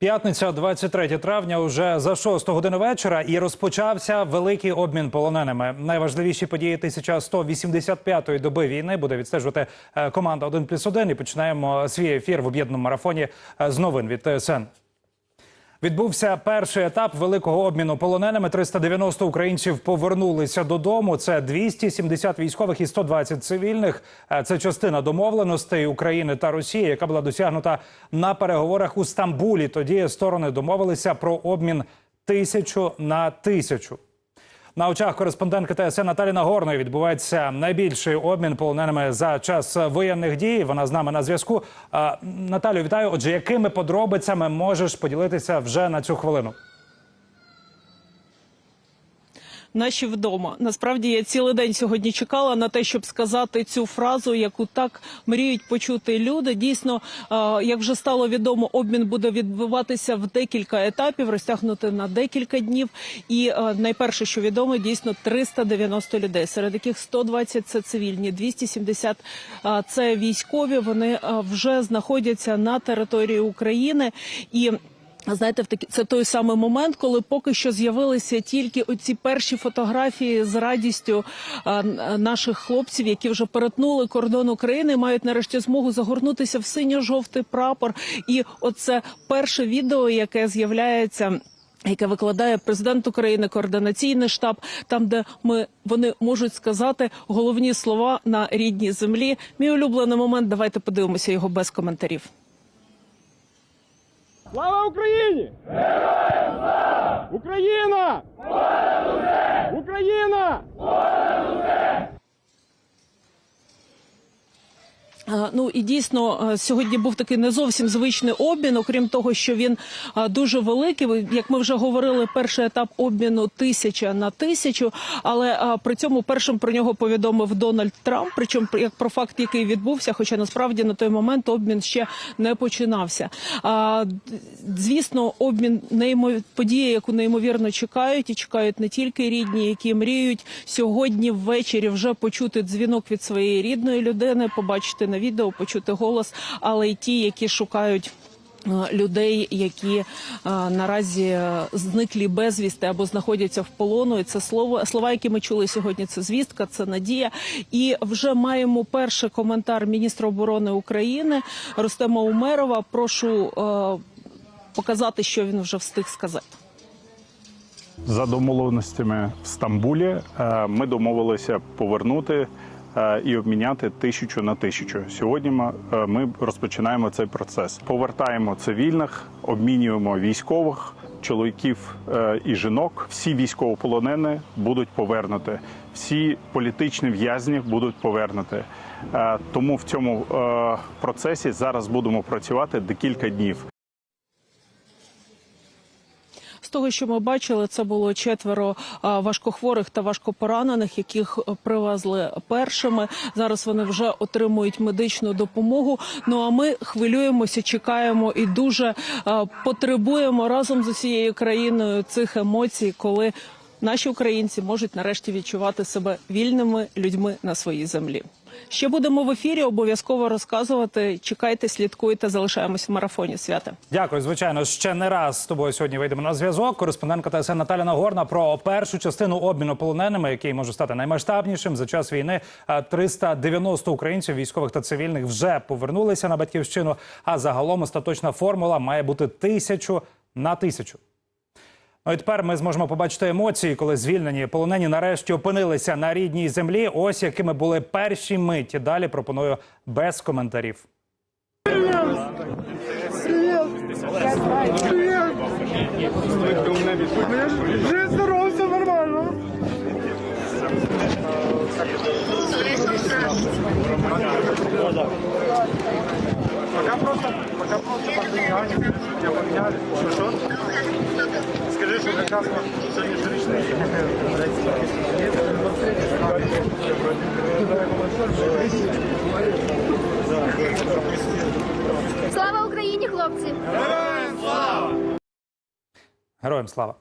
П'ятниця, 23 травня, уже за 6 години вечора, і розпочався великий обмін полоненими. Найважливіші події 1185-ї доби війни буде відстежувати е, команда «1 плюс 1». І починаємо свій ефір в об'єднаному марафоні е, з новин від ТСН. Відбувся перший етап великого обміну полоненими. 390 українців повернулися додому. Це 270 військових і 120 цивільних. Е, Це частина домовленостей України та Росії, яка була досягнута на переговорах у Стамбулі. Тоді сторони домовилися про обмін тисячу на тисячу. На очах кореспондентки ТСН Наталі Нагорної відбувається найбільший обмін полоненими за час воєнних дій. Вона з нами на зв'язку. Наталю, вітаю. Отже, якими подробицями можеш поділитися вже на цю хвилину? Наші вдома. Насправді я цілий день сьогодні чекала на те, щоб сказати цю фразу, яку так мріють почути люди. Дійсно, як вже стало відомо, обмін буде відбуватися в декілька етапів, розтягнути на декілька днів. І найперше, що відомо, дійсно 390 людей, серед яких 120 – це цивільні, 270 – це військові. Вони вже знаходяться на території України і. Знаєте, це той самий момент, коли поки що з'явилися тільки оці перші фотографії з радістю наших хлопців, які вже перетнули кордон України, мають нарешті змогу загорнутися в синьо-жовтий прапор. І оце перше відео, яке з'являється. Яке викладає президент України, координаційний штаб, там, де ми вони можуть сказати головні слова на рідній землі. Мій улюблений момент. Давайте подивимося його без коментарів. Слава Україні! Героям слава! Україна! Україна! Ну і дійсно е, сьогодні був такий не зовсім звичний обмін, окрім того, що він е, дуже великий. Як ми вже говорили, перший етап обміну тисяча на тисячу. Але е, при цьому першим про нього повідомив Дональд Трамп. Причому як про факт, який відбувся, хоча насправді на той момент обмін ще не починався. Звісно, обмін неймо... подія, яку неймовірно чекають, і чекають не тільки рідні, які мріють сьогодні ввечері вже почути дзвінок від своєї рідної людини, побачити на відео, почути голос, але й ті, які шукають. е, Людей, які е, наразі е, зниклі безвісти або знаходяться в полону, і це слово слова, які ми чули сьогодні. Це звістка, це надія. І вже маємо перший коментар міністра оборони України Рустема Умерова. Прошу показати, що він вже встиг сказати. За домовленостями в Стамбулі ми домовилися повернути і обміняти тисячу на тисячу. Сьогодні ми, е, розпочинаємо цей процес. Повертаємо цивільних, обмінюємо військових. Чоловіків е, і жінок, всі військовополонені будуть повернуті, всі політичні в'язні будуть повернуті. Е, Тому в цьому е, процесі зараз будемо працювати декілька днів. Того, що ми бачили, це було четверо важкохворих та важкопоранених, яких е, привезли першими. Зараз вони вже отримують медичну допомогу. Ну а ми хвилюємося, чекаємо і дуже потребуємо разом з усією країною цих емоцій, коли наші українці можуть нарешті відчувати себе вільними людьми на своїй землі. Ще будемо в ефірі. Обов'язково розказувати. Чекайте, слідкуйте, залишаємось в марафоні. Свята. Дякую, звичайно. Ще не раз з тобою сьогодні вийдемо на зв'язок. Кореспондентка ТСН Наталя Нагорна про першу частину обміну полоненими, який може стати наймасштабнішим за час війни. А 390 українців, військових та цивільних, вже повернулися на батьківщину. А загалом остаточна формула має бути тисячу на тисячу. Ну і тепер ми зможемо побачити емоції, коли звільнені полонені нарешті опинилися на рідній землі. Ось якими були перші миті. Далі пропоную без коментарів. Жив здоров, все нормально. Пока просто, пока просто поменяли. Что, что? Скажи, Україні, хлопці! Героям Слава Україні, хлопці! Героям слава.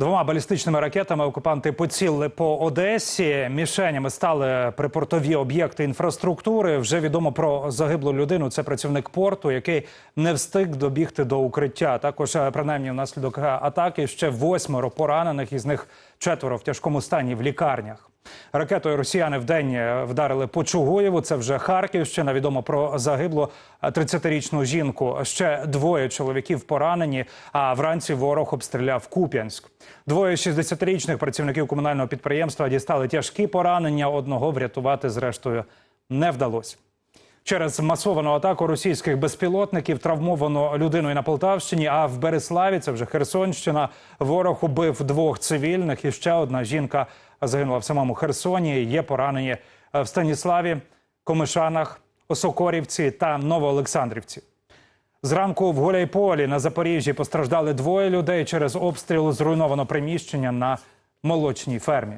Двома балістичними ракетами окупанти поцілили по Одесі. Мішенями стали припортові об'єкти інфраструктури. Вже відомо про загиблу людину. Це працівник порту, який не встиг добігти до укриття. Також е, принаймні внаслідок атаки ще восьмеро поранених, із них четверо в тяжкому стані в лікарнях. Ракетою росіяни в день е, вдарили по Чугуєву. Це вже Харківщина. Відомо про загиблу е, 30-річну жінку. Ще двоє чоловіків поранені. А вранці ворог обстріляв Куп'янськ. Двоє 60-річних працівників комунального підприємства дістали тяжкі поранення. Одного врятувати зрештою не вдалося. Через масовану атаку російських безпілотників травмовано людину і на Полтавщині. А в Береславі, це вже Херсонщина, ворог убив двох цивільних. І ще одна жінка загинула в самому Херсоні. Є поранені в Станіславі, Комишанах, Осокорівці та Новоолександрівці. Зранку в Гуляйполі на Запоріжжі постраждали двоє людей. Через обстріл зруйновано приміщення на молочній фермі.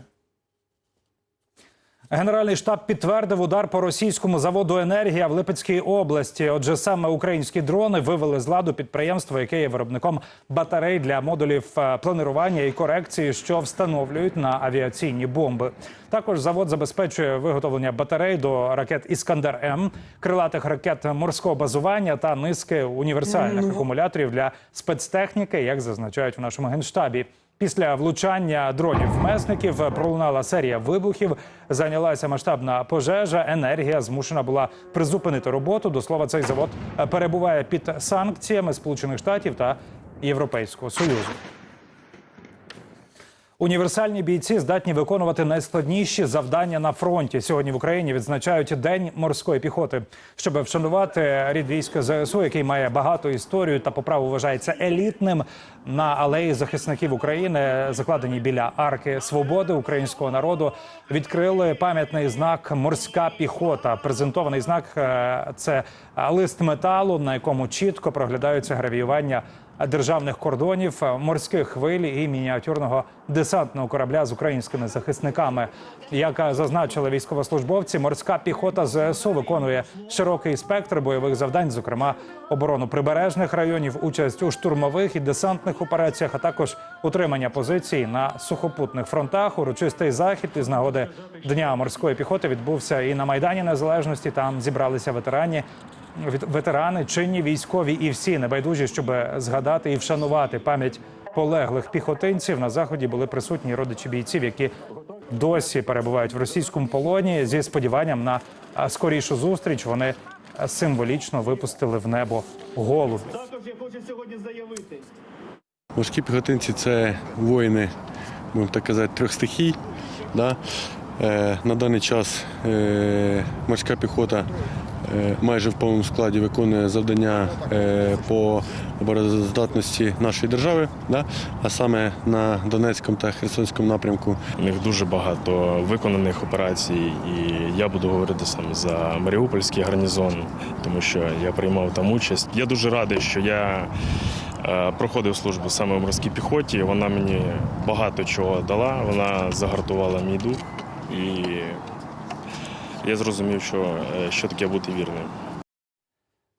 Генеральний штаб підтвердив удар по російському заводу енергія в Липецькій області. Отже, саме українські дрони вивели з ладу підприємство, яке є виробником батарей для модулів е, планування і корекції, що встановлюють на авіаційні бомби. Також завод забезпечує виготовлення батарей до ракет Іскандер М, крилатих ракет морського базування та низки універсальних акумуляторів для спецтехніки, як зазначають в нашому генштабі. Після влучання дронів месників пролунала серія вибухів. Зайнялася масштабна пожежа. Енергія змушена була призупинити роботу. До слова, цей завод перебуває під санкціями Сполучених Штатів та Європейського Союзу. Універсальні бійці здатні виконувати найскладніші завдання на фронті. Сьогодні в Україні відзначають День морської піхоти, щоб вшанувати рід війська ЗСУ, який має багату історію та по праву вважається елітним. На алеї захисників України, закладені біля арки свободи українського народу, відкрили пам'ятний знак Морська піхота. Презентований знак е, це лист металу, на якому чітко проглядаються гравіювання державних кордонів, морських хвиль і мініатюрного десантного корабля з українськими захисниками. Як зазначили військовослужбовці, морська піхота ЗСУ виконує широкий спектр бойових завдань, зокрема оборону прибережних районів, участь у штурмових і десантних операціях, а також утримання позицій на сухопутних фронтах. Урочистий захід із нагоди дня морської піхоти відбувся і на майдані Незалежності. Там зібралися ветерані ветерани, чинні військові і всі небайдужі, щоб згадати і вшанувати пам'ять полеглих піхотинців. На заході були присутні родичі бійців, які досі перебувають в російському полоні. Зі сподіванням на скорішу зустріч вони символічно випустили в небо голубів. Також я хочу сьогодні заявити. Морські піхотинці це воїни, можна так казати, трьох стихій. Да? Е, на даний час е, морська піхота майже в повному складі виконує завдання е, по обороноздатності нашої держави, да? а саме на Донецькому та Херсонському напрямку. У них дуже багато виконаних операцій, і я буду говорити саме за Маріупольський гарнізон, тому що я приймав там участь. Я дуже радий, що я е, проходив службу саме в морській піхоті. Вона мені багато чого дала, вона загартувала мій дух, і я зрозумів, що, е, що таке бути вірним.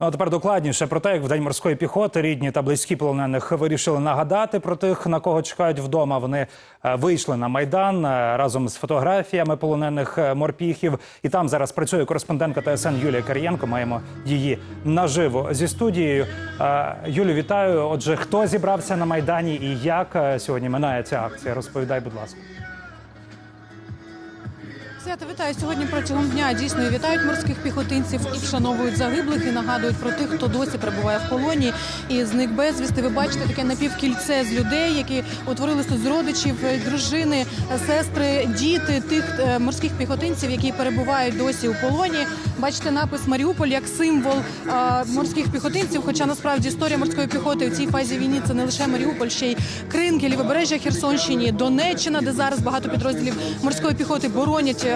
Ну, а тепер докладніше про те, як в день морської піхоти рідні та близькі полонених вирішили нагадати про тих, на кого чекають вдома. Вони е, вийшли на майдан е, разом з фотографіями полонених морпіхів. І там зараз працює кореспондентка ТСН Юлія Кар'єнко. Маємо її наживо зі студією. Юлю, вітаю. Отже, хто зібрався на майдані і як сьогодні минає ця акція? Розповідай, будь ласка. Свято вітаю сьогодні протягом дня. Дійсно вітають морських піхотинців і вшановують загиблих і нагадують про тих, хто досі перебуває в полоні і зник безвісти. Ви бачите таке напівкільце з людей, які утворились тут з родичів, е, дружини, сестри, діти тих е, морських піхотинців, які перебувають досі у полоні. Бачите напис Маріуполь як символ е, морських піхотинців. Хоча насправді історія морської піхоти у цій фазі війни це не лише Маріуполь, ще й Кринки, лівобережжя Херсонщині, Донеччина, де зараз багато підрозділів морської піхоти боронять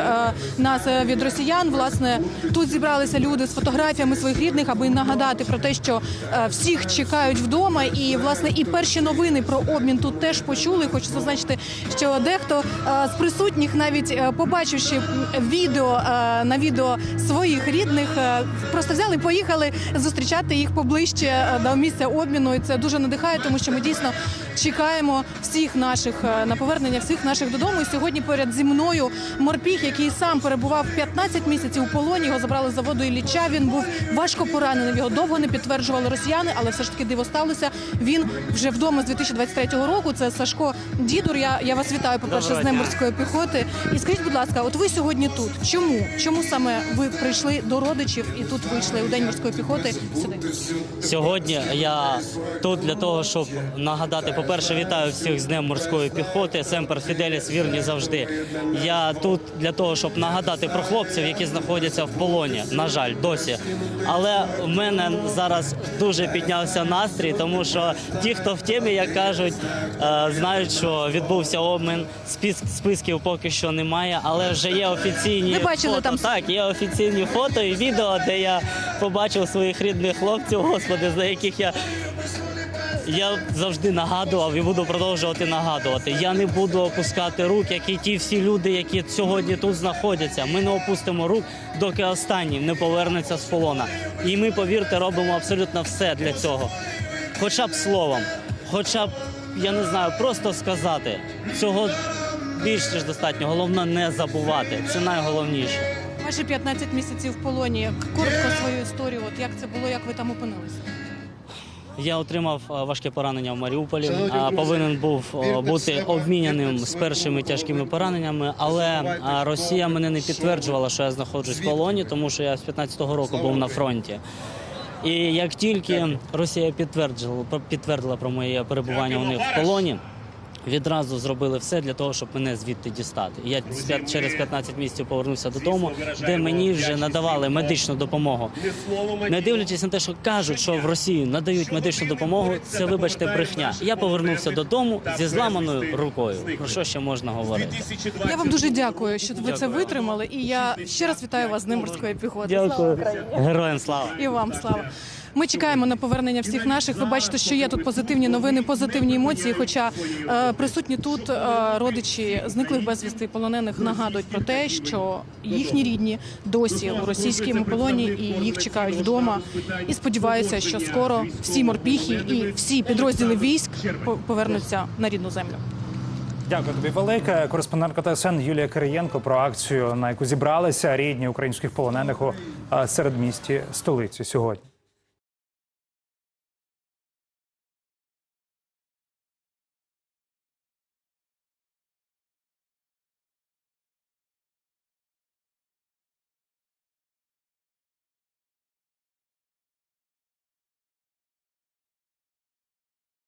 нас е, від росіян. Власне, тут зібралися люди з фотографіями своїх рідних, аби нагадати про те, що е, всіх чекають вдома. І власне і перші новини про обмін тут теж почули. Хочу зазначити, що дехто е, з присутніх, навіть е, побачивши відео е, на відео своїх рідних, е, просто взяли поїхали зустрічати їх поближче е, до місця обміну. І це дуже надихає, тому що ми дійсно чекаємо всіх наших е, на повернення всіх наших додому. І сьогодні поряд зі мною морпіг, який сам перебував 15 місяців у полоні. Його забрали з заводу Ілліча. Він був важко поранений. Його довго не підтверджували росіяни, але все ж таки диво сталося. Він вже вдома з 2023 року. Це Сашко Дідур. Я, я вас вітаю, по перше, з Днем морської піхоти. І скажіть, будь ласка, от ви сьогодні тут. Чому? Чому саме ви прийшли до родичів і тут вийшли у День морської піхоти сюди? Сьогодні я тут для того, щоб нагадати, по-перше, вітаю всіх з Днем морської піхоти. Семпер Фіделіс вірні завжди. Я тут для того, щоб нагадати про хлопців, які знаходяться в полоні. На жаль, досі. Але в мене зараз дуже піднявся настрій, тому що ті, хто в темі, як кажуть, е, знають, що відбувся обмін. Спис- списків поки що немає, але вже є офіційні Ви бачили фото. там Так, є офіційні фото і відео, де я побачив своїх рідних хлопців, господи, за яких я. Я завжди нагадував і буду продовжувати нагадувати. Я не буду опускати рук, як і ті всі люди, які сьогодні тут знаходяться. Ми не опустимо рук, доки останній не повернеться з полона. І ми, повірте, робимо абсолютно все для цього. Хоча б словом, хоча б, я не знаю, просто сказати. Цього більш ніж достатньо. Головне не забувати. Це найголовніше. Ваші 15 місяців в полоні. Коротко свою історію. От як це було, як ви там опинилися? Я отримав е, важке поранення в Маріуполі. Повинен був е, бути обміняним з першими тяжкими пораненнями, але е, Росія мене не підтверджувала, що я знаходжусь в полоні, тому що я з 15-го року був на фронті. І як тільки Росія підтвердила, підтвердила про моє перебування у них в полоні, відразу зробили все для того, щоб мене звідти дістати. Я через 15 місяців повернувся додому, де мені вже надавали медичну допомогу. Не дивлячись на те, що кажуть, що в Росії надають медичну допомогу, це вибачте брехня. Я повернувся додому зі зламаною рукою. Про що ще можна говорити? Я вам дуже дякую, що ви це витримали. І я ще раз вітаю вас з Днем піхоти. Дякую, героям слава. І вам слава. Ми чекаємо на повернення всіх наших. Ви бачите, що є тут позитивні новини, позитивні емоції. Хоча е, присутні тут е, родичі зниклих безвісти полонених нагадують про те, що їхні рідні досі у російському полоні і їх чекають вдома. І сподіваються, що скоро всі морпіхи і всі підрозділи військ по- повернуться на рідну землю. Дякую тобі велике. Кореспондентка ТСН Юлія Кириєнко про акцію, на яку зібралися рідні українських полонених у е, середмісті столиці сьогодні.